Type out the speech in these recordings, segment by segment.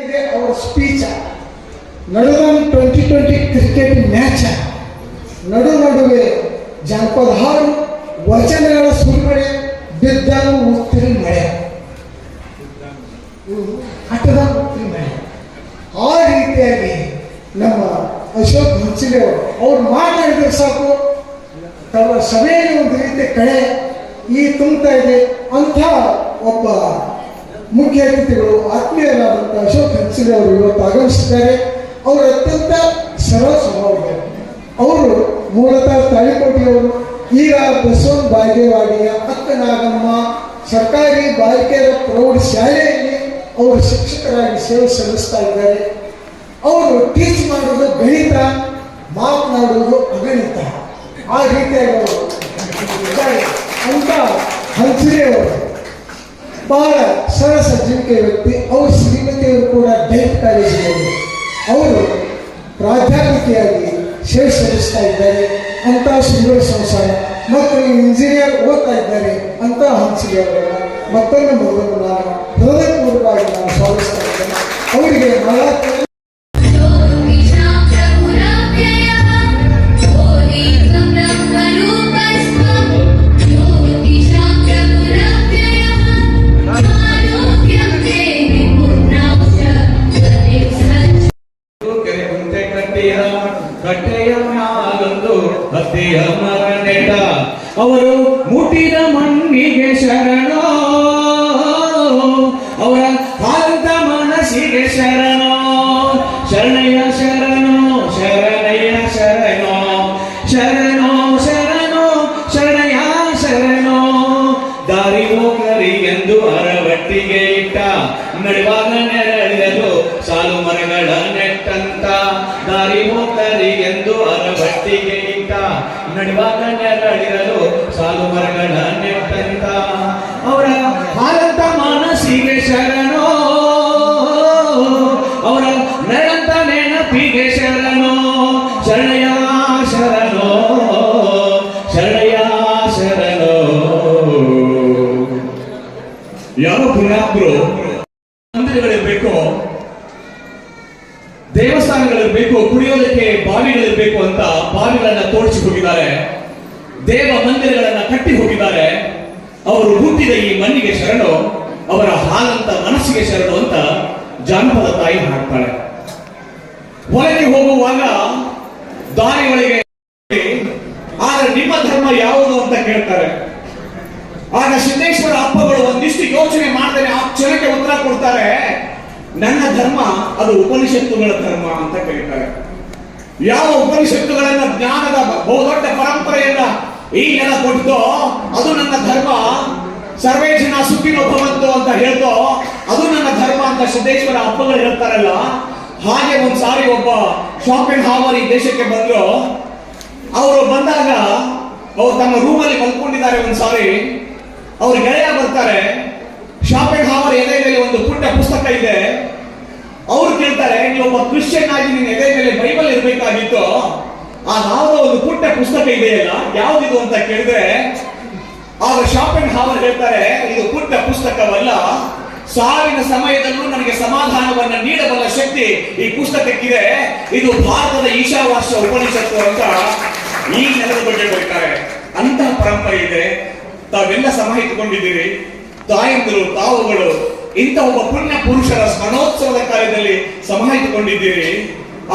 ಇದೆ ಅವರ ಸ್ಪೀಚ ನಡೆದ ಟ್ವೆಂಟಿ ಟ್ವೆಂಟಿ ಕ್ರಿಕೆಟ್ ಮ್ಯಾಚ ನಡು ನಡುವೆ ಜಾನಪದ ಹಾಡು ವಚನಗಳ ಸುರಿಮಳೆ ಬಿದ್ದಾಗ ಉತ್ತಿರಿ ಮಳೆ ಹಟ್ಟದ ಉತ್ತಿರಿ ಮಳೆ ಆ ರೀತಿಯಾಗಿ ನಮ್ಮ ಅಶೋಕ್ ಹಂಚಿಗೆ ಅವ್ರು ಮಾತಾಡಿದ್ರೆ ಸಾಕು ತಮ್ಮ ಸಭೆಯಲ್ಲಿ ಒಂದು ರೀತಿ ಕಳೆ ಈ ತುಂಬ್ತಾ ಇದೆ ಅಂಥ ಒಬ್ಬ ಮುಖ್ಯ ಅತಿಥಿಗಳು ಆತ್ಮೀಯರಾದಂಥ ಅಶೋಕ್ ಹನ್ಸಿಗೆ ಅವರು ಇವತ್ತು ಆಗಮಿಸಿದ್ದಾರೆ. ಅವರು ಅತ್ಯಂತ ಸರಳ ಸ್ವಭಾವ ಅವರು ಮೂಲತಃ ತಾಳಿಕೋಟೆಯವರು ಈಗ ಬಸವನ್ ಬಾಗೇವಾಡಿಯ ಅಕ್ಕ ನಾಗಮ್ಮ ಸರ್ಕಾರಿ ಬಾಲಿಕೆಯರ ಪ್ರೌಢ ಶಾಲೆಯಲ್ಲಿ ಅವರು ಶಿಕ್ಷಕರಾಗಿ ಸೇವೆ ಸಲ್ಲಿಸ್ತಾ ಇದ್ದಾರೆ. ಅವರು ಟೀಚ್ ಮಾಡೋದು ಗಣಿತ ಮಾತನಾಡುವುದು ಅಗಣಿತ. ಆ ರೀತಿಯಾಗಿ ಅವರು ಅಂತ ಅಂತ ಹಂಚಿರೆಯವರು ಬಹಳ ಸರಳ ಸಜ್ಜನಿಕೆ ವ್ಯಕ್ತಿ. ಅವರು ಶ್ರೀಮತಿಯವರು ಕೂಡ ಡೈಟ್ ಕಾಲೇಜಿನಲ್ಲಿ ಅವರು ಪ್ರಾಧ್ಯಾಪಕಿಯಾಗಿ ಸೇವೆ ಸಲ್ಲಿಸ್ತಾ ಇದ್ದಾರೆ. ಅಂತ ಸುಂದರ ಸಂಸಾರ. ಮಕ್ಕಳು ಇಂಜಿನಿಯರ್ ಓದ್ತಾ ಇದ್ದಾರೆ. ಅಂತ ಹಂಚಿಗೆಯವರನ್ನ ಮಕ್ಕಳನ್ನು ಮೊದಲು ನಾನು ಹೃದಯಪೂರ್ವವಾಗಿ ನಾನು ಸ್ವಾಗತಿಸ್ತಾ ಇದ್ದೇನೆ. ಅವರಿಗೆ ನಲವತ್ತು ಕಟ್ಟೆಯ ಅವರು ಮುಟ್ಟಿದ ಮಣ್ಣಿಗೆ ಶರಣ. ಅವರ ಕಾಲದ ಮನಸ್ಸಿಗೆ ಶರಣೋ. ಶರಣಯ್ಯ ಶರಣೋ ಶರಣಯ್ಯ ಶರಣೋ. ಶರಣೋ ಶರಣೋ ಶರಣಯ್ಯ ಶರಣೋ. ದಾರಿ ಹೋಗರಿಗೆಂದು ಅರವಟ್ಟಿಗೆ ಇಟ್ಟ. ನಡೆವಾಗ ನೆರಳಿರಲು ಸಾಲು ಮರಗಳ ನಡೆವಾಗ ನೆರಳಿರಲು ಸಾಲು ಮರಗಳ ನೆಟ್ಟಂತ ಅವರ ಹಾಲಂತ ಮನಸ್ಸಿಗೆ ಶರಣೋ. ಅವರ ನೆರಂತ ನೆನಪಿಗೆ ಶರಣೋ. ಶರಣಯ ಶರಣೋ. ಶರಣಯ ಶರಣೋ. ಯಾವ ಪುಣ್ಯಾತ್ಮರು ಮಂದಿರಗಳಿರ್ಬೇಕು, ದೇವಸ್ಥಾನಗಳಿರ್ಬೇಕು, ಕುಡಿಯೋದಕ್ಕೆ ಬಾವಿಗಳಿರ್ಬೇಕು ಅಂತ ಬಾವಿಗಳನ್ನ ತೋಡಿಸಿ ಹೋಗಿದ್ದಾರೆ. ದೇವ ಮಂದಿರಗಳನ್ನ ಕಟ್ಟಿ ಹೋಗಿದ್ದಾರೆ. ಅವರು ಹುಟ್ಟಿದ ಈ ಮಣ್ಣಿಗೆ ಶರಣು, ಅವರ ಹಾಲಂತ ಮನಸ್ಸಿಗೆ ಶರಣು ಅಂತ ಜಾನಪದ ತಾಯಿ ಹಾಡ್ತಾಳೆ. ಹೊರಗೆ ಹೋಗುವಾಗ ದಾರಿ ಒಳಗೆ ಆದ್ರೆ ನಿಮ್ಮ ಧರ್ಮ ಯಾವುದು ಅಂತ ಕೇಳ್ತಾರೆ. ಆಗ ಸಿದ್ದೇಶ್ವರ ಅಪ್ಪಗಳು ಒಂದಿಷ್ಟು ಯೋಚನೆ ಮಾಡಿದರೆ ಆ ಕ್ಷಣಕ್ಕೆ ಉತ್ತರ ಕೊಡ್ತಾರೆ, ನನ್ನ ಧರ್ಮ ಅದು ಉಪನಿಷತ್ತುಗಳ ಧರ್ಮ ಅಂತ ಕರೀತಾರೆ ಯಾವ ಉಪನಿಷತ್ತುಗಳನ್ನ ಜ್ಞಾನದ ಬಹುದೊಡ್ಡ ಪರಂಪರೆಯನ್ನ ಈ ನೆಲ ಕೊಡ್ತೋ ಅದು ನನ್ನ ಧರ್ಮ. ಸರ್ವೇ ಜನ ಸುಖಿನೋ ಅಂತ ಹೇಳ್ತೋ, ಅದು ನನ್ನ ಧರ್ಮ ಅಂತ ಸಿದ್ದೇಶ್ವರ ಅಪ್ಪಗಳು ಹೇಳ್ತಾರಲ್ಲ. ಹಾಗೆ ಒಂದ್ ಸಾರಿ ಒಬ್ಬ ಶಾಪಿಂಗ್ ಹಾವರ್ ಈ ದೇಶಕ್ಕೆ ಬಂದ್ರು ಅವರು ಬಂದಾಗ ಅವ್ರು ತಮ್ಮ ರೂಮಲ್ಲಿ ಮಲ್ಕೊಂಡಿದ್ದಾರೆ ಒಂದ್ ಸಾರಿ ಅವ್ರು ಗೆಳೆಯ ಬರ್ತಾರೆ. ಶಾಪಿಂಗ್ ಹಾವರ್ ಎಲೆ ಒಂದು ಪುಟ್ಟ ಪುಸ್ತಕ ಇದೆ. ಅವ್ರು ಕೇಳ್ತಾರೆ ನೀವು ಒಬ್ಬ ಕ್ರಿಶ್ಚಿಯನ್ ಆಗಿ ನಿನ್ನ ಎದೆ ಮೇಲೆ ಬೈಬಲ್ ಇರ್ಬೇಕಾಗಿತ್ತು, ಆ ಹಾವರ ಒಂದು ಪುಟ್ಟ ಪುಸ್ತಕ ಇದೆಯಲ್ಲ, ಯಾವ್ದಿದು ಅಂತ ಕೇಳಿದ್ರೆ, ಆಗ ಶಾಪಿಂಗ್ ಹಾವರ್ ಹೇಳ್ತಾರೆ, ಇದು ಪುಟ್ಟ ಪುಸ್ತಕವಲ್ಲ, ಸಾವಿನ ಸಮಯದಲ್ಲೂ ನನಗೆ ಸಮಾಧಾನವನ್ನು ನೀಡಬಲ್ಲ ಶಕ್ತಿ ಈ ಪುಸ್ತಕಕ್ಕಿದೆ. ಇದು ಭಾರತದ ಈಶಾವಾಸ್ಯ ಉಪನಿಷತ್ತು ಅಂತ ಈ ನೆಲದ ಬಗ್ಗೆ ಹೇಳ್ತಾರೆ. ಅಂತ ಪರಂಪರೆ ಇದೆ. ತಾವೆಲ್ಲ ಸಮ ಇಟ್ಟುಕೊಂಡಿದ್ದೀರಿ ತಾಯಂದಿರು, ತಾವುಗಳು ಇಂಥ ಒಬ್ಬ ಪುಣ್ಯ ಪುರುಷರ ಸ್ಮರಣೋತ್ಸವದ ಕಾರ್ಯದಲ್ಲಿ ಸಮ ಇಟ್ಟುಕೊಂಡಿದ್ದೀರಿ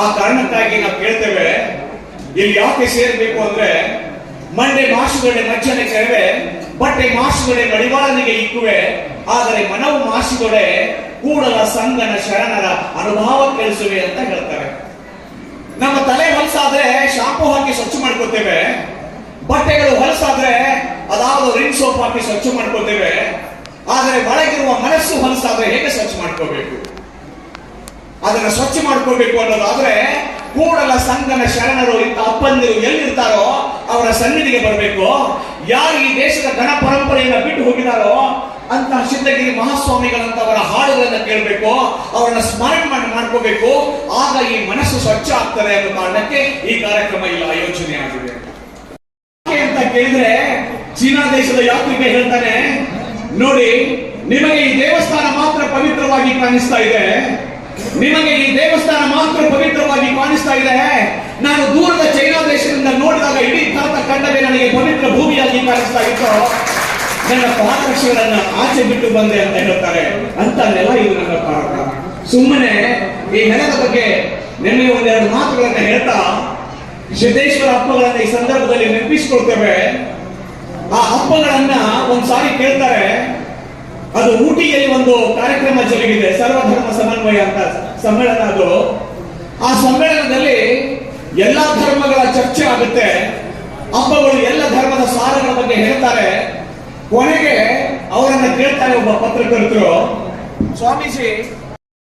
ಆ ಕಾರಣಕ್ಕಾಗಿ ನಾವು ಕೇಳ್ತೇವೆ, ಇಲ್ಲಿ ಯಾಕೆ ಸೇರ್ಬೇಕು ಅಂದ್ರೆ ಮಂಡೆ ಮಾಸುಗಳೆ ಮಜ್ಜನೆ ಕೆರವೆ, ಬಟ್ಟೆ ಮಾಸುಗಳೆ ಮಡಿವಾಳನಿಗೆ ಇಕ್ಕುವೆ, ಆದರೆ ಮನವು ಮಾಸುಗಡೆ ಕೂಡಲ ಸಂಗನ ಶರಣರ ಅನುಭವ ಕೇಳಿಸುವೆ ಅಂತ ಹೇಳ್ತಾರೆ. ನಮ್ಮ ತಲೆ ಹೊಲಸಾದ್ರೆ ಶಾಂಪು ಹಾಕಿ ಸ್ವಚ್ಛ ಮಾಡ್ಕೋತೇವೆ, ಬಟ್ಟೆಗಳು ಹೊಲಸಾದ್ರೆ ಅದಾವುದು ರಿಂಗ್ ಸೋಪ್ ಹಾಕಿ ಸ್ವಚ್ಛ ಮಾಡ್ಕೋತೇವೆ ಆದರೆ ಒಳಗಿರುವ ಮನಸ್ಸು ಹೊಲಸಾದ್ರೆ ಹೇಗೆ ಸ್ವಚ್ಛ ಮಾಡ್ಕೋಬೇಕು? ಅದನ್ನ ಸ್ವಚ್ಛ ಮಾಡ್ಕೋಬೇಕು ಅನ್ನೋದಾದ್ರೆ ಕೂಡಲ ಸಂಘನ ಶರಣರು ಇಂಥ ಅಪ್ಪಂದಿರು ಎಲ್ಲಿರ್ತಾರೋ ಅವರ ಸನ್ನಿಧಿಗೆ ಬರಬೇಕು. ಯಾರು ಈ ದೇಶದ ಗಣ ಪರಂಪರೆಯನ್ನ ಬಿಟ್ಟು ಹೋಗಿದಾರೋ ಅಂತ ಸಿದ್ಧಗಿರಿ ಮಹಾಸ್ವಾಮಿಗಳಂತವರ ಹಾಡುಗಳನ್ನು ಕೇಳಬೇಕು, ಅವರನ್ನ ಸ್ಮರಣೆ ಮಾಡಿ ಮಾಡ್ಕೋಬೇಕು. ಆಗ ಈ ಮನಸ್ಸು ಸ್ವಚ್ಛ ಆಗ್ತದೆ ಅನ್ನೋ ಕಾರಣಕ್ಕೆ ಈ ಕಾರ್ಯಕ್ರಮ ಇಲ್ಲ ಆಯೋಜನೆ ಆಗಿದೆ. ಅಂತ ಕೇಳಿದ್ರೆ ಚೀನಾ ದೇಶದ ಯಾತ್ರಿಕ ಹೇಳ್ತಾನೆ ನೋಡಿ, ನಿಮಗೆ ಈ ದೇವಸ್ಥಾನ ಮಾತ್ರ ಪವಿತ್ರವಾಗಿ ಕಾಣಿಸ್ತಾ ಇದೆ. ನಿಮಗೆ ಈ ದೇವಸ್ಥಾನ ಮಾತ್ರ ಪವಿತ್ರವಾಗಿ ಕಾಣಿಸ್ತಾ ಇದೆ. ನಾನು ದೂರದ ಚೈನಾ ದೇಶದಿಂದ ನೋಡಿದಾಗ ಇಡೀ ಭಾರತ ಕಂಡವೇ ನನಗೆ ಪವಿತ್ರ ಭೂಮಿಯಾಗಿ ಕಾಣಿಸ್ತಾ ಇತ್ತು. ನನ್ನ ಪಾದರಕ್ಷೆಗಳನ್ನ ಆಚೆ ಬಿಟ್ಟು ಬಂದೆ ಅಂತ ಹೇಳ್ತಾರೆ. ಅಂತ ನೆಲ ಇದು ನನ್ನ ಭಾರತ ಸುಮ್ಮನೆ ಈ ನೆಲದ ಬಗ್ಗೆ ನಿಮಗೆ ಒಂದೆರಡು ಮಾತುಗಳನ್ನ ಹೇಳ್ತಾ, ಸಿದ್ದೇಶ್ವರ ಹಬ್ಬಗಳನ್ನ ಈ ಸಂದರ್ಭದಲ್ಲಿ ನೆನಪಿಸಿಕೊಳ್ತೇವೆ. ಆ ಹಬ್ಬಗಳನ್ನ ಒಂದ್ಸಾರಿ ಕೇಳ್ತಾರೆ. ಅದು ಊಟಿಯಲ್ಲಿ ಒಂದು ಕಾರ್ಯಕ್ರಮ ಜರುಗಿದೆ, ಸರ್ವಧರ್ಮ ಸಮನ್ವಯ ಅಂತ ಸಮ್ಮೇಳನ ಅದು. ಆ ಸಮ್ಮೇಳನದಲ್ಲಿ ಎಲ್ಲಾ ಧರ್ಮಗಳ ಚರ್ಚೆ ಆಗುತ್ತೆ. ಹಬ್ಬಗಳು ಎಲ್ಲ ಧರ್ಮದ ಸಾರಗಳ ಬಗ್ಗೆ ಹೇಳ್ತಾರೆ. ಕೊನೆಗೆ ಅವರನ್ನ ಕೇಳ್ತಾರೆ ಒಬ್ಬ ಪತ್ರಕರ್ತರು. ಸ್ವಾಮೀಜಿ,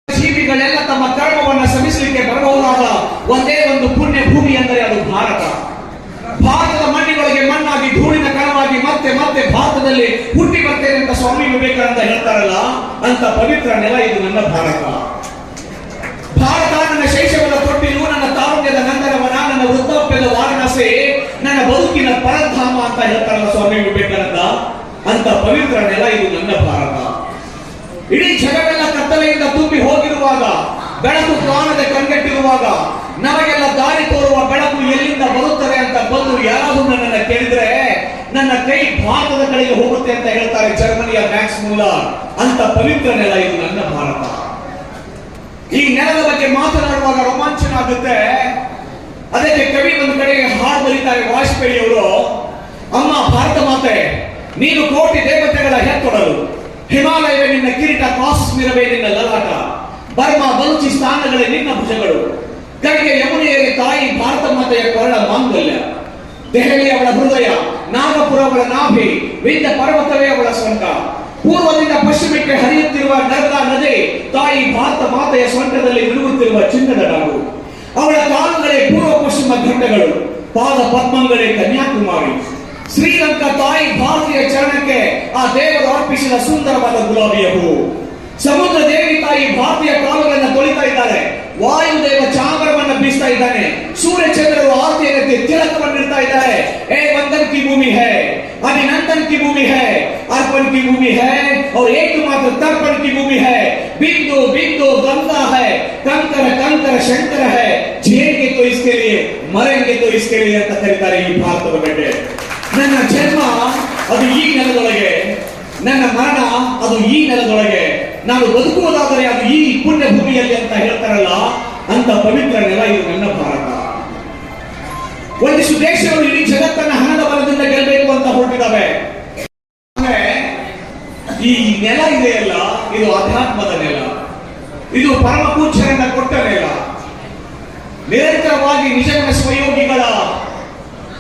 ಜೀವಿಗಳೆಲ್ಲ ತಮ್ಮ ಕರ್ಮವನ್ನ ಶ್ರಮಿಸಲಿಕ್ಕೆ ಬರಬಹುದಾದ ಒಂದೇ ಒಂದು ಪುಣ್ಯ ಭೂಮಿ ಅಂದರೆ ಅದು ಭಾರತ. ಭಾರತದ ಕಣವಾಗಿ ಮತ್ತೆ ಮತ್ತೆ ಭಾರತದಲ್ಲಿ ಹುಟ್ಟಿ ಬರ್ತೇನೆ ಅಂತ ಸ್ವಾಮಿ ವಿವೇಕಾನಂದ ಹೇಳ್ತಾರಲ್ಲ, ಅಂತ ಪವಿತ್ರ ನೆಲ ಇದು ನನ್ನ ಭಾರತ. ಭಾರತ ನನ್ನ ಶೈಶವದ ತೊಟ್ಟಿಲು, ನನ್ನ ತಾರುಣ್ಯದ ನಂದನವನ, ನನ್ನ ವೃದ್ಧಾಪ್ಯದ ವಾರಣಾಸಿ, ನನ್ನ ಬದುಕಿನ ಪರಧಾಮ ಅಂತ ಹೇಳ್ತಾರಲ್ಲ ಸ್ವಾಮಿ ವಿವೇಕಾನಂದ, ಅಂತ ಪವಿತ್ರ ನೆಲ ಇದು ನನ್ನ ಭಾರತ. ಇಡೀ ಜಗವೆಲ್ಲ ಕತ್ತಲೆಯಿಂದ ತುಂಬಿ ಹೋಗಿರುವಾಗ, ಬೆಳಕು ಕಾಣದೆ ಕಂಗೆಟ್ಟಿರುವಾಗ ನಮಗೆಲ್ಲ ದಾರಿ ತೋರುವ ಬೆಳಕು ಎಲ್ಲಿಂದ ಬರುತ್ತದೆ ಅಂತ ಬಂದು ಯಾರಾದರೂ ನನ್ನನ್ನ ಕೇಳಿದ್ರೆ ಭಾರತದ ಕಡೆಗೆ ಹೋಗುತ್ತೆ ಅಂತ ಹೇಳ್ತಾರೆ ಜರ್ಮನಿಯ ಮ್ಯಾಕ್ಸ್ ಮೂಲ ಅಂತ ಪವಿತ್ರ ನೆಲ ಇದು ನನ್ನ ಭಾರತ. ಈ ನೆಲದ ಬಗ್ಗೆ ಮಾತನಾಡುವಾಗ ರೋಮಾಂಚನ ಆಗುತ್ತೆ ಅದಕ್ಕೆ ಕವಿ ಒಂದು ಕಡೆಗೆ ಹಾಡು ಬರೀತಾರೆ ವಾಜಪೇಯಿ ಅವರು ಅಮ್ಮ, ಭಾರತ ಮಾತೆ, ನೀನು ಕೋಟಿ ದೇವತೆಗಳ ಹೆತ್ತೊಡಲು. ಹಿಮಾಲಯವೇ ನಿನ್ನ ಕಿರೀಟ ಕಾಶ್ಮೀರವೇ ನಿನ್ನ ಲಲಾಟ. ಬರ್ಮಾ ಬಲೂಚಿಸ್ತಾನಗಳೇ ನಿನ್ನ ಭುಜಗಳು. ಕಡೆಗೆ ಯಮುನೆಯಲ್ಲಿ ತಾಯಿ ಭಾರತ ಮಾತೆಯ ಕೊರಳ ಮಾಂಗಲ್ಯ. ದೆಹಲಿ ಅವಳ ಹೃದಯ ನಾಗಪುರ ಅವಳ ನಾಭಿ ವೇದ ಪರ್ವತವೇ ಅವಳ ಸ್ವಂತ ಪೂರ್ವದಿಂದ ಪಶ್ಚಿಮಕ್ಕೆ ಹರಿಯುತ್ತಿರುವ ನರ್ಮದಾ ನದಿ ತಾಯಿ ಭಾರತ ಮಾತೆಯ ಸೊಂಟದಲ್ಲಿ ಮಿನುಗುತ್ತಿರುವ ಚಿನ್ನದ ನಾಡು ಅವಳ ಕಾಲುಗಳೇ ಪೂರ್ವ ಪಶ್ಚಿಮ ಘಟ್ಟಗಳು. ಪಾದ ಪದ್ಮಗಳೇ ಕನ್ಯಾಕುಮಾರಿ. ಶ್ರೀಲಂಕಾ ತಾಯಿ ಭಾರತೀಯ ಚರಣಕ್ಕೆ ಆ ದೇವರು ಅರ್ಪಿಸಿದ ಸುಂದರವಾದ ಗುಲಾಬಿಯ ಹೂ. ಸಮುದ್ರ ದೇವಿ ತಾಯಿ ಭಾರತೀಯ ಕಾಲುಗಳನ್ನು ತೊಳಿತಾ ಇದ್ದಾರೆ भूमि है अभिनंदन की भूमि है अर्पण की भूमि है और एकमात्र तर्पण की भूमि है बिंदु बिंदु गंगा है कंकर कंकर शंकर है जिएंगे तो इसके लिए मरेंगे तो इसके लिए ಅಂತ ಕರೀತಾರೆ ಈ ಭಾರತದ ಬಗ್ಗೆ ನನ್ನ ಜನ್ಮ ಅದು ಈ ನೆಲದೊಳಗೆ ನನ್ನ ಮರಣ ಅದು ಈ ನೆಲದೊಳಗೆ ನಾನು ಬದುಕುವುದಾದರೆ ಅದು ಈ ಪುಣ್ಯ ಭೂಮಿಯಲ್ಲಿ ಅಂತ ಹೇಳ್ತಾರಲ್ಲ ಅಂತ ಪವಿತ್ರ ನೆಲ ಇದು ನನ್ನ ಭಾರತ ಒಂದಿಷ್ಟು ದೇಶಗಳು ಇಡೀ ಜಗತ್ತನ್ನ ಹಣದ ಬಲದಿಂದ ಗೆಲ್ಲಬೇಕು ಅಂತ ಹೊರಟಿದ್ದಾವೆ ಈ ನೆಲ ಇದೆಯಲ್ಲ, ಇದು ಅಧ್ಯಾತ್ಮದ ನೆಲ. ಇದು ಪರಮ ಪೂಜ್ಯರನ್ನ ಕೊಟ್ಟ ನೆಲ. ನಿರಂತರವಾಗಿ ನಿಜಗಳ ಸ್ವಯೋಗಿಗಳ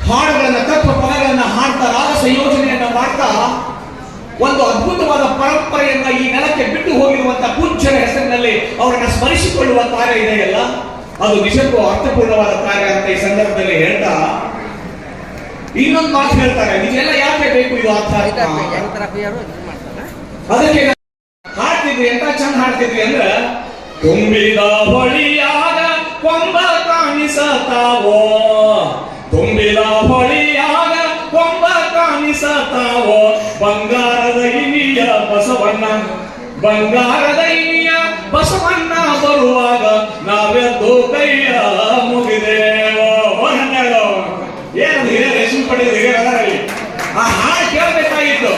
ಹಾಡುಗಳನ್ನ ತತ್ವ ಪದಗಳನ್ನ ಹಾಡ್ತಾ, ರಾಗ ಸಂಯೋಜನೆಯನ್ನ ಮಾಡ್ತಾ, ಒಂದು ಅದ್ಭುತವಾದ ಪರಂಪರೆಯನ್ನ ಈ ನೆಲಕ್ಕೆ ಬಿಟ್ಟು ಹೋಗಿರುವಂತ ಪೂಜ್ಯರ ಹೆಸರಿನಲ್ಲಿ ಅವರನ್ನ ಸ್ಮರಿಸಿಕೊಳ್ಳುವ ಕಾರ್ಯ ಇದೆಯಲ್ಲ? ಅದು ನಿಜಕ್ಕೂ ಅರ್ಥಪೂರ್ಣವಾದ ಕಾರ್ಯ ಅಂತ ಈ ಸಂದರ್ಭದಲ್ಲಿ ಹೇಳ್ತಾ ಇನ್ನೊಂದು ಮಾತು ಹೇಳ್ತಾರೆ ಇದೆಲ್ಲ ಯಾಕೆ ಬೇಕು ಇದು ಅದಕ್ಕೆ ಹಾಡ್ತಿದ್ವಿ, ಎಂತ ಚಂದ ಹಾಡ್ತಿದ್ವಿ ಅಂದ್ರ, ತುಂಬಿದ ಹೊಳಿಯಾಗ ಕೊಂಬ ಕಾಣಿಸತಾವೋ? ತುಂಬಿದ ಹೊಳಿಯಾಗ ಕೊಂಬ ಕಾಣಿಸತಾವೋ? ಬಂಗಾರದ ಇನಿಯ ಬಸವಣ್ಣ, ಬಂಗಾರದ ಇನಿಯ ಬಸವಣ್ಣ ಬರುವಾಗ ನಾವೆದ್ದು ಕೇಳಬೇಕಾಗಿತ್ತು.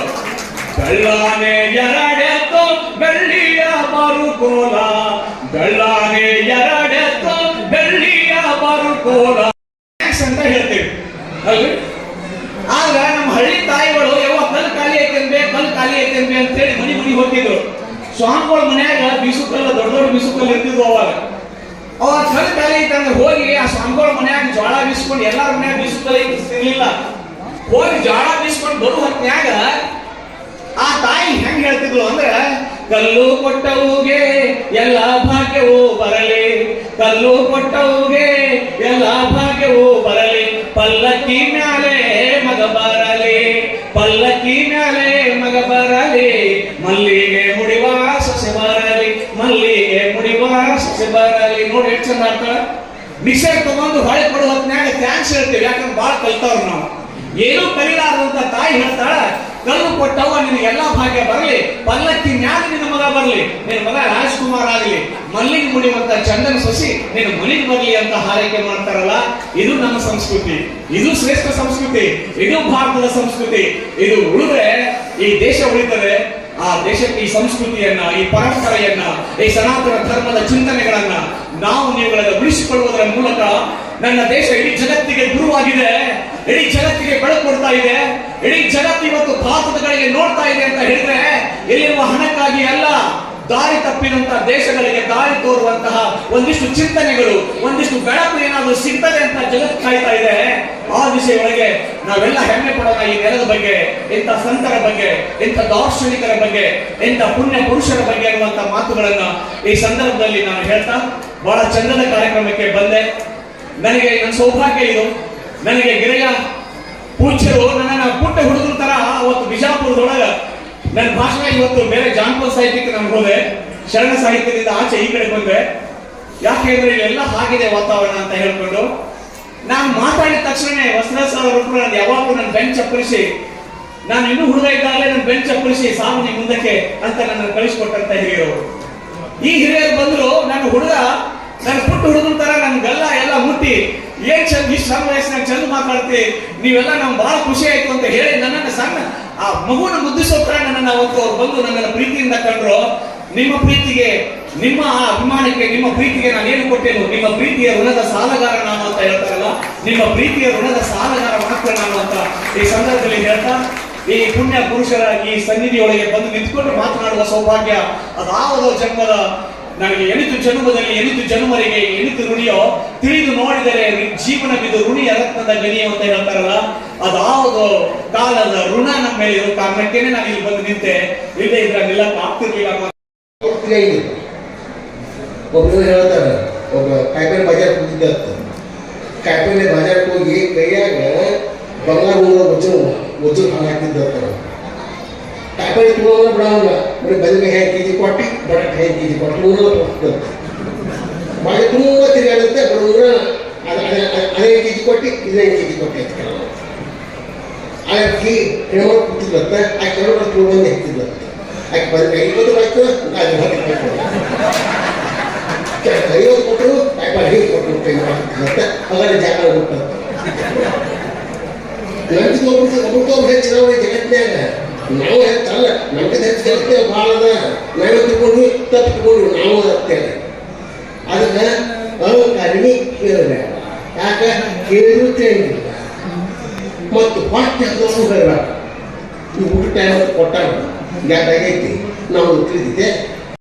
ಬೆಳ್ಳಾನೆ ಎರಡೆತ್ತು, ಬೆಳ್ಳಿಯ ಮರುಕೋಲ. ಬೆಳ್ಳಾನೆ ಎರಡೆತ್ತು, ಬೆಳ್ಳಿಯ ಮರುಕೋಲ. ಅಂತ ಹೇಳ್ತೀವಿ. ಅಲ್ರಿ ಆಗ ನಮ್ಮ ಹಳ್ಳಿ ತಾಯಿಗಳು ಯಾವ ಕಲ್ಲು ಖಾಲಿ ಐತೆ ಅನ್ಬೇ ಖಾಲಿ ಐತೆ ಅನ್ಬೇ ಅಂತೇಳಿ ಮನೆ ಮನೆ ಹೋಗಿದ್ರು ಸ್ವಾಮಿಗಳ ಮನ್ಯಾಗ ಬೀಸುಕಲ್ಲ, ದೊಡ್ಡ ದೊಡ್ಡ ಬೀಸುಕಲ್ಲ ಇರ್ತಿದ್ವು ಅವಾಗ. ಅವಾಗ ಕಲ್ಲು ಖಾಲಿ ಐತೆ ಅಂದ್ರೆ ಹೋಗಿ ಆ ಸ್ವಾಮಿಗಳ ಮನ್ಯಾಗ ಜೋಳ ಬೀಸ್ಕೊಂಡು ಎಲ್ಲಾರ ಮನ್ಯಾಗ ಬೀಸುಕಲ್ಲ ಸಿಗ್ಲಿಲ್ಲ ಹೋಗಿ ಜೋಳ ಬೀಸ್ಕೊಂಡು ಬರುವ ಹೊತ್ನ್ಯಾಗ. ಆ ತಾಯಿ ಹೆಂಗ್ ಹೇಳ್ತಿದ್ಲು ಅಂದ್ರೆ ಕಲ್ಲು ಕೊಟ್ಟವುಗೆ ಎಲ್ಲ ಭಾಗ್ಯವು ಬರಲಿ. ಕಲ್ಲು ಕೊಟ್ಟವುಗೆ ಎಲ್ಲ ಭಾಗ್ಯವು ಬರಲಿ. ಪಲ್ಲಕ್ಕಿ ಮ್ಯಾಲೆ ಮಗ ಬರಲಿ. ಪಲ್ಲಕ್ಕಿ ಮ್ಯಾಲೆ ಮಗ ಬರಲಿ. ಮಲ್ಲಿಗೆ ಮುಡಿವ ಸೊಸೆ ಬರಲಿ. ಮಲ್ಲಿಗೆ ಮುಡಿವ ಸೊಸೆ ಬರಲಿ. ನೋಡಿ ಎಷ್ಟು ಚಂದ ಆಗ್ತಾಳ. ಮಿಕ್ಸರ್ ತಗೊಂಡು ಹೊಳೆ ಕೊಡುವ ಹೊತ್ನ್ಯಾಗ. ಥ್ಯಾಂಕ್ಸ್ ಹೇಳ್ತೀವಿ. ಯಾಕಂದ್ರೆ ಭಾಳ ಕಲ್ತವ್ರು ನಾವು. ಏನೂ ಕಲಿಲಾರದಂತ ತಾಯಿ ಹೇಳ್ತಾಳ, ಕಲ್ಲು ಕೊಟ್ಟವ ನಿನಗೆ ಎಲ್ಲ ಭಾಗ್ಯ ಬರಲಿ. ಪಲ್ಲಕ್ಕಿ ಮ್ಯಾಲ ನಿನ್ನ ಮಗ ಬರಲಿ. ನಿನ್ನ ಮಗ ರಾಜ್ಕುಮಾರ್ ಆಗಲಿ. ಮಲ್ಲಿಗೆ ಮುಡಿಯುವಂತ ಚಂದನ ಸೊಸಿ, ನಿನ್ನ ಮುನಿಗೆ ಬರಲಿ ಅಂತ ಹಾರೈಕೆ ಮಾಡ್ತಾರಲ್ಲ, ಇದು ನಮ್ಮ ಸಂಸ್ಕೃತಿ. ಇದು ಶ್ರೇಷ್ಠ ಸಂಸ್ಕೃತಿ. ಇದು ಭಾರತದ ಸಂಸ್ಕೃತಿ. ಇದು ಉಳಿದ್ರೆ, ಈ ದೇಶ ಉಳಿತದೆ ಆ ದೇಶಕ್ಕೆ ಈ ಸಂಸ್ಕೃತಿಯನ್ನ, ಈ ಪರಂಪರೆಯನ್ನ, ಈ ಸನಾತನ ಧರ್ಮದ ಚಿಂತನೆಗಳನ್ನ ನಾವು ನೀವುಗಳನ್ನು ಉಳಿಸಿಕೊಳ್ಳುವುದರ ಮೂಲಕ ನನ್ನ ದೇಶ ಇಡೀ ಜಗತ್ತಿಗೆ ಗುರುವಾಗಿದೆ. ಇಡೀ ಜಗತ್ತಿಗೆ ಬೆಳಕು ಕೊಡ್ತಾ ಇದೆ. ಇಡೀ ಜಗತ್ತು ಇವತ್ತು ಭಾರತದ ಕಡೆಗೆ ನೋಡ್ತಾ ಇದೆ ಅಂತ ಹೇಳಿದ್ರೆ ಇಲ್ಲಿರುವ ಹಣಕ್ಕಾಗಿ ಅಲ್ಲ, ದಾರಿ ತಪ್ಪಿದಂತಹ ದೇಶಗಳಿಗೆ ದಾರಿ ತೋರುವಂತಹ ಒಂದಿಷ್ಟು ಚಿಂತನೆಗಳು, ಒಂದಿಷ್ಟು ಬೆಳಕು ಏನಾದರೂ ಸಿಗ್ತದೆ ಅಂತ ಜಗತ್ತು ಕಾಯ್ತಾ ಇದೆ. ಆ ದಿಶೆಯೊಳಗೆ ನಾವೆಲ್ಲ ಹೆಮ್ಮೆ ಪಡೋಣ ಈ ನೆಲದ ಬಗ್ಗೆ, ಇಂಥ ಸಂತರ ಬಗ್ಗೆ, ಇಂಥ ದಾರ್ಶನಿಕರ ಬಗ್ಗೆ, ಇಂಥ ಪುಣ್ಯ ಪುರುಷರ ಬಗ್ಗೆ ಅನ್ನುವಂಥ ಮಾತುಗಳನ್ನು ಈ ಸಂದರ್ಭದಲ್ಲಿ ನಾನು ಹೇಳ್ತಾ ಬಹಳ ಚಂದದ ಕಾರ್ಯಕ್ರಮಕ್ಕೆ ಬಂದೆ. ನನಗೆ ನನ್ನ ಸೌಭಾಗ್ಯ ಇದು. ನನಗೆ ಗಿರಿಯ ಪೂಜ್ಯರು ನನ್ನನ್ನು ಪುಟ್ಟ ಹುಡುಗರ ತರ ಅವತ್ತು ಬಿಜಾಪುರದೊಳಗ ನನ್ನ ಭಾಷಣ ಇವತ್ತು ಬೇರೆ ಜಾನಪದ ಸಾಹಿತ್ಯಕ್ಕೆ ನಾನು ಹೋದೆ, ಶರಣ ಸಾಹಿತ್ಯದಿಂದ ಆಚೆ ಈ ಕಡೆ ಬಂದೆ. ಯಾಕೆಂದ್ರೆ ಇಲ್ಲೆಲ್ಲ ಹಾಗಿದೆ ವಾತಾವರಣ ಅಂತ ಹೇಳ್ಕೊಂಡು. ನಾನು ಮಾತಾಡಿದ ತಕ್ಷಣ ವಸ್ತ್ರ ಸರ್ ನಾನು ಯಾವಾಗಲೂ ನನ್ನ ಬೆಂಚ್ ಚಪ್ಪರಿಸಿ ನಾನು ಇನ್ನೂ ಹುಡುಗ ಇದ್ದಾಗಲೇ ನನ್ನ ಬೆಂಚ್ ಚಪ್ಪರಿಸಿ ಸಾಮಾನ್ಯ ಮುಂದಕ್ಕೆ ಅಂತ ನನ್ನ ಕಳಿಸ್ಕೊಟ್ಟಂತ ಹಿರಿಯರು ಈ ಹಿರಿಯರು ಬಂದ್ರು, ನನ್ನ ಹುಡುಗ, ನನ್ನ ಪುಟ್ಟ ಹುಡುಗನ ತರ ನನ್ನ ಗಲ್ಲ ಎಲ್ಲ ಮುಟ್ಟಿ ಏನ್ ಚಂದ, ಇಷ್ಟು ಸಣ್ಣ ವಯಸ್ಸಿನಾಗ ಚಂದ ಮಾತಾಡ್ತಿ ನೀವೆಲ್ಲ ನಮ್ಗೆ ಬಹಳ ಖುಷಿ ಆಯ್ತು ಅಂತ ಹೇಳಿ ನನ್ನ ಸಣ್ಣ, ಆ ಮಗುನ ಮುದ್ದಿಸೋ ನನ್ನ ನನ್ನನ್ನು ಅವತ್ತು ಅವ್ರು ಬಂದು ನನ್ನನ್ನು ಪ್ರೀತಿಯಿಂದ ಕಂಡ್ರು. ನಿಮ್ಮ ಪ್ರೀತಿಗೆ, ನಿಮ್ಮ ಆ ಅಭಿಮಾನಕ್ಕೆ, ನಿಮ್ಮ ಪ್ರೀತಿಗೆ ನಾನು ಏನು ಕೊಟ್ಟೇನು ನಿಮ್ಮ ಪ್ರೀತಿಯ ಋಣದ ಸಾಲಗಾರ ನಾನು ಅಂತ ಹೇಳ್ತಾರಲ್ಲ, ನಿಮ್ಮ ಪ್ರೀತಿಯ ಋಣದ ಸಾಲಗಾರ ಮಾತ್ರ ನಾನು ಅಂತ ಈ ಸಂದರ್ಭದಲ್ಲಿ ಹೇಳ್ತಾ, ಈ ಪುಣ್ಯ ಪುರುಷರಾಗಿ ಈ ಸನ್ನಿಧಿಯೊಳಗೆ ಬಂದು ನಿಂತ್ಕೊಂಡು ಮಾತನಾಡುವ ಸೌಭಾಗ್ಯ ಅದಾವದೋ ಜನ್ಮದ ನನಗೆ ಎಣಿತು ಜನ್ಮದಲ್ಲಿ, ಎಣಿತು ಜನ್ಮರಿಗೆ, ಎಣಿತು ಋಣಿಯೋ, ತಿಳಿದು ನೋಡಿದರೆ ಜೀವನ ಜೀವನವಿದು ಋಣಿಯ ರತ್ನದ ಗಣಿಯೋ ಅಂತ ಹೇಳ್ತಾರಲ್ಲ ಅದಾವುದು ಕಾಲದ ಋಣ ನಮ್ಮ ಮೇಲೆ ಇರೋ ಕಾರಣಕ್ಕೇನೆ ನಾನು ಇಲ್ಲಿ ಬಂದು ನಿಂತೆ. ಇಲ್ಲದೆ ಇದ್ರೆ ನಿಲ್ಲಕ್ಕೆ ಆಗ್ತಿರ್ಲಿಲ್ಲ ಒಬ್ರು ಇಲ್ಲಿ? ಹೇಳ್ತಾರೆ ಒಬ್ಬ ಕಾಯಿಪಲ್ಲೆ ಬಜಾರ್ ಕೂತಿದ್ದ ಕಾಯಿಪಲ್ಲೆ ಬಜಾರ್ಗೆ ಹೋಗಿ ಕೈಯಾಗ ಬಂಗಾರ ಉಜ್ಜು ಉಜ್ಜು ವಜ್ರ ಹಣ ಹಾಕಿದ್ದ ಅಂತ ಕಾಯಿಪಲ್ಲೆ ತುಂಬ ಬಿಡೋಂಗ ಬರೀ ಬದನೆಕಾಯಿ ಹೆಂಗೆ ಕೆ ಜಿ ಕೊಟ್ಟು ಬಟಾಟೆ ಹೆಂಗೆ ಕೆ ಜಿ ಕೊಟ್ಟು ಉಂಗುರ ಕೊಡ್ತದೆ ಬಾಳೆ ತುಂಬ ತಿರುಗಾಡುತ್ತೆ ಬರೋ ಉಂಗುರ ಅದು ಅದೇ ಅದೇ ಕೆ ಜಿ ಕೊಟ್ಟು ಇದೇ ಕೆ ಜಿ ಕೊಟ್ಟು ಅಂತ ಕೇಳೋದು ಆಕೆ ಹೆಣ್ಮಕ್ಳು ಕೂತಿದ್ಲತ್ತ ಆಕೆ ಹೆಣ್ಮಕ್ಳು ತುಂಬ ಹೆಚ್ಚಿದ್ಲತ್ತ ಆಕೆ ಬಂದು ಐವತ್ತು ಆಯ್ತು ಅದು ಹತ್ತು ಐವತ್ತು ಕೊಟ್ಟರು ಆಯ್ತು ಹೀಗೆ ಕೊಟ್ಟರು ಕೈ ಮಾಡ್ತಿದ್ಲತ್ತ ಹಾಗಾದ್ರೆ ಜಾಗ ಹೋಗ್ತದೆ ನಮ್ಗೆ ಒಬ್ಬರು ಒಬ್ಬರು ಒಬ್ಬರು ಹೆಚ್ಚು ನಾವು ಜಗತ್ತಿನಾಗ ನಾವು ಹೆಚ್ಚಲ್ಲ ನಮ್ಗೆ ಜಗತ್ತೇ ಭಾಳ ಅದ ನಾವು ತಿಳ್ಕೊಂಡು ತಪ್ಪಿಕೊಂಡು ನಾವು ಎತ್ತೇವೆ ಅದಕ್ಕೆ ಅಹಂಕಾರಿಣಿ ಕೇಳಬೇಡ. ಯಾಕೆ? ಕೇಳಿದ್ರು ತಿಳಿಯಂಗಿಲ್ಲ ಮತ್ತು ಹೊಟ್ಟೆ ಅದನ್ನು ಹೇಳಬೇಡ ಈ ಊಟ ಟೈಮ್ ಕೊಟ್ಟಾಗ ಆಗೈತಿ ನಾವು ತಿಳಿದಿದೆ